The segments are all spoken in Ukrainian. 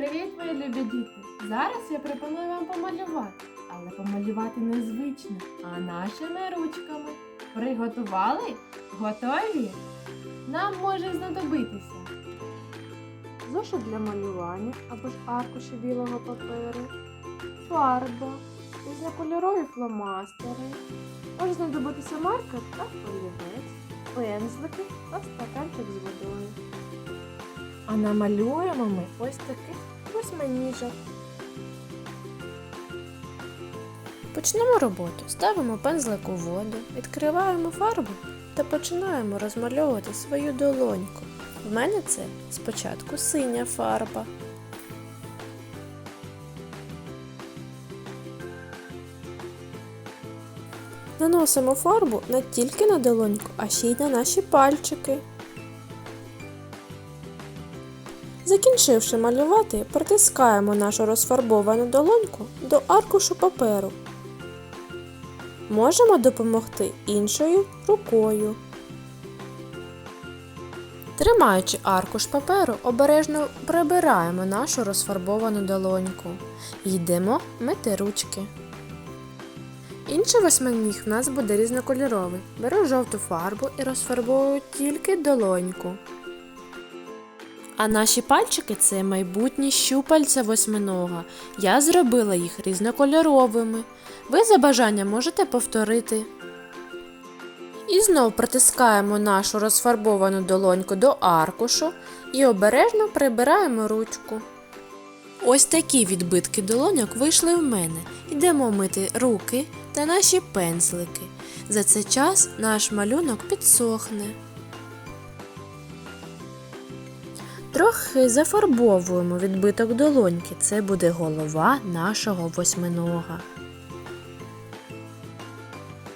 Привіт, мої любі діти! Зараз я пропоную вам помалювати, але помалювати незвично, а нашими ручками. Приготували? Готові? Нам може знадобитися зошит для малювання або ж аркуші білого паперу, фарба, різнокольорові фломастери, може знадобитися маркер та олівець, пензлики та стаканчик з водою. А намалюємо ми ось таких восьминіжок. Почнемо роботу. Ставимо пензлик у воду, відкриваємо фарбу та починаємо розмальовувати свою долоньку. В мене це спочатку синя фарба. Наносимо фарбу не тільки на долоньку, а ще й на наші пальчики. Закінчивши малювати, притискаємо нашу розфарбовану долоньку до аркушу паперу. Можемо допомогти іншою рукою. Тримаючи аркуш паперу, обережно прибираємо нашу розфарбовану долоньку. Йдемо мити ручки. Інший восьминіг в нас буде різнокольоровий. Беру жовту фарбу і розфарбовую тільки долоньку. А наші пальчики це майбутні щупальця восьминога. Я зробила їх різнокольоровими. Ви за бажанням можете повторити. І знов притискаємо нашу розфарбовану долоньку до аркушу і обережно прибираємо ручку. Ось такі відбитки долоньок вийшли в мене. Йдемо мити руки та наші пензлики. За цей час наш малюнок підсохне. Трохи зафарбовуємо відбиток долоньки. Це буде голова нашого восьминога.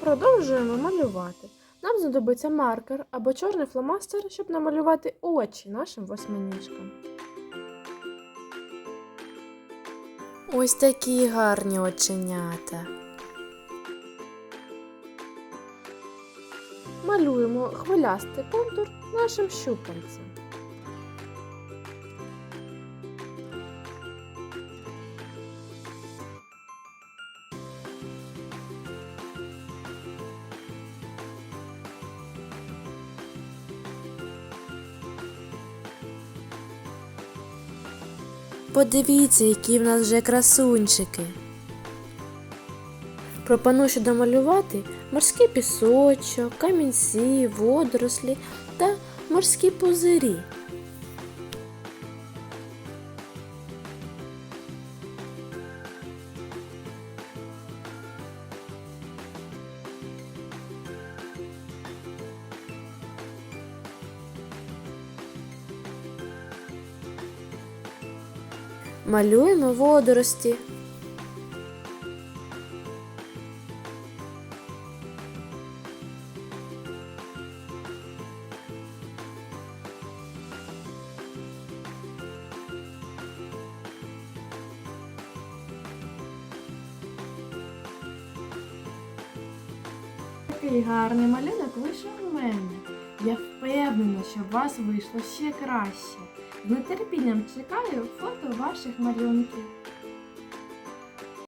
Продовжуємо малювати. Нам знадобиться маркер або чорний фломастер, щоб намалювати очі нашим восьминіжкам. Ось такі гарні оченята. Малюємо хвилястий контур нашим щупальцем. Подивіться, які в нас вже красунчики. Пропоную ще домалювати морський пісочок, камінці, водорослі та морські пузирі. Малюємо водорості. Такий гарний малюнок вийшов у мене. Я впевнена, що у вас вийшло ще краще. З нетерпінням чекаю фото ваших малюнків.